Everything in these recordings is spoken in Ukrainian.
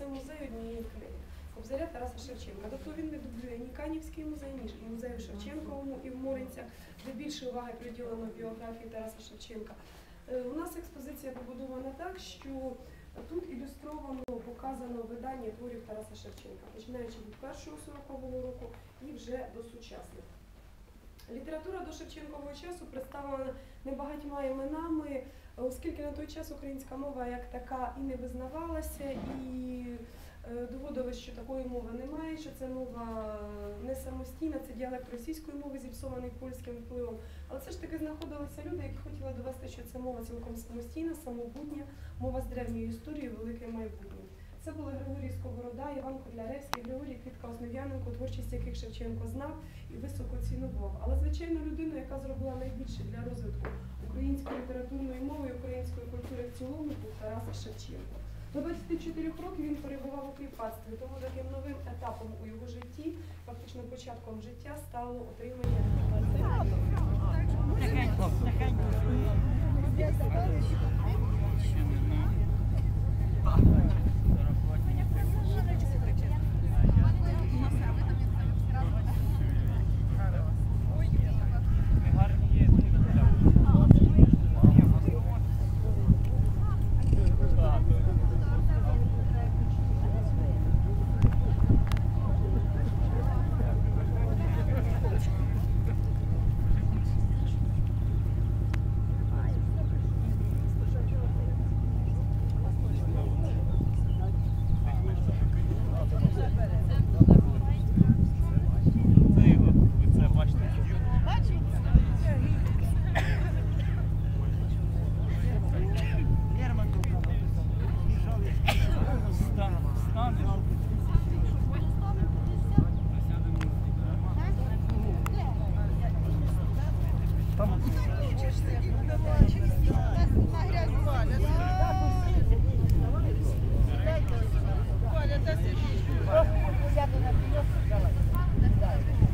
це музей однієї книги. Кобзаря Тараса Шевченка. Тобто він не дублює ні Канівський музей, ні і музею Шевченковому і в Моринцях, де більше уваги приділено біографії Тараса Шевченка. Е, У нас експозиція побудована так, що тут ілюстровано, показано видання творів Тараса Шевченка, починаючи від першого 40-го року і вже до сучасних. Література до Шевченкового часу представлена небагатьма іменами, оскільки на той час українська мова як така і не визнавалася, і е, доводилось, що такої мови немає, що це мова не самостійна, це діалект російської мови, зіпсований польським впливом. Але все ж таки знаходилися люди, які хотіли довести, що це мова цілком самостійна, самобутня, мова з древньою історією, велике майбутнє. Це були Григорій Сковорода, Іван Котляревський, Григорій Квітка Основ'яненко, творчість яких Шевченко знав і високо цінував. Але звичайно, людина, яка зробила найбільше для розвитку української літературної мови і української культури в цілому, був Тарас Шевченко. До 24 років він перебував у кріпацтві, тому таким новим етапом у його житті, фактично початком життя, стало отримання Це Там. Валя, Тепер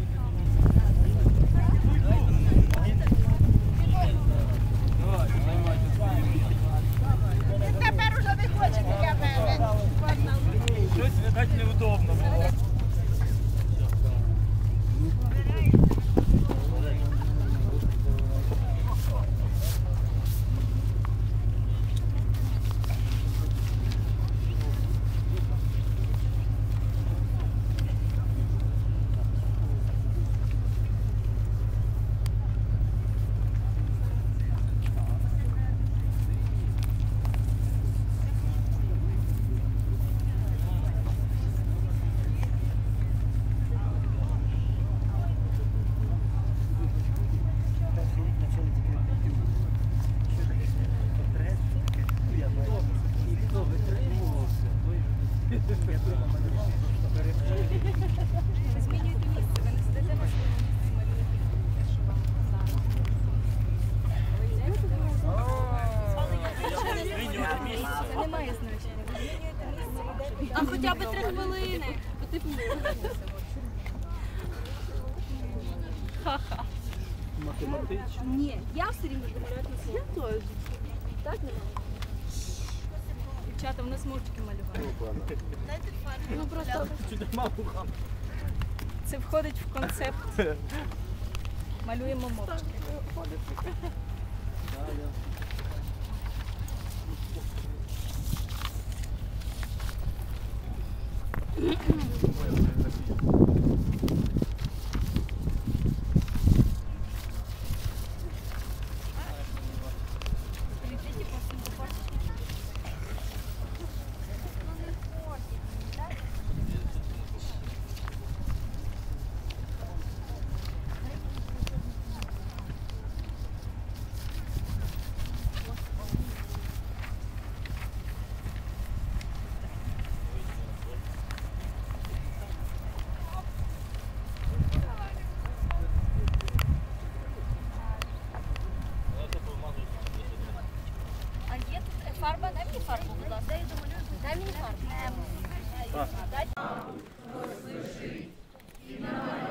хоча б три хвилини. Бо ти Математично. Ні, я все рівно домалювати на слово. Я теж. Так не Дівчата, в нас мовчки малювали. Ну просто мало хам. це входить в концепт. Малюємо мовчки. Mm-hmm. фарбу, будь ласка. Дай мені фарбу. Дай мені фарбу. Ем.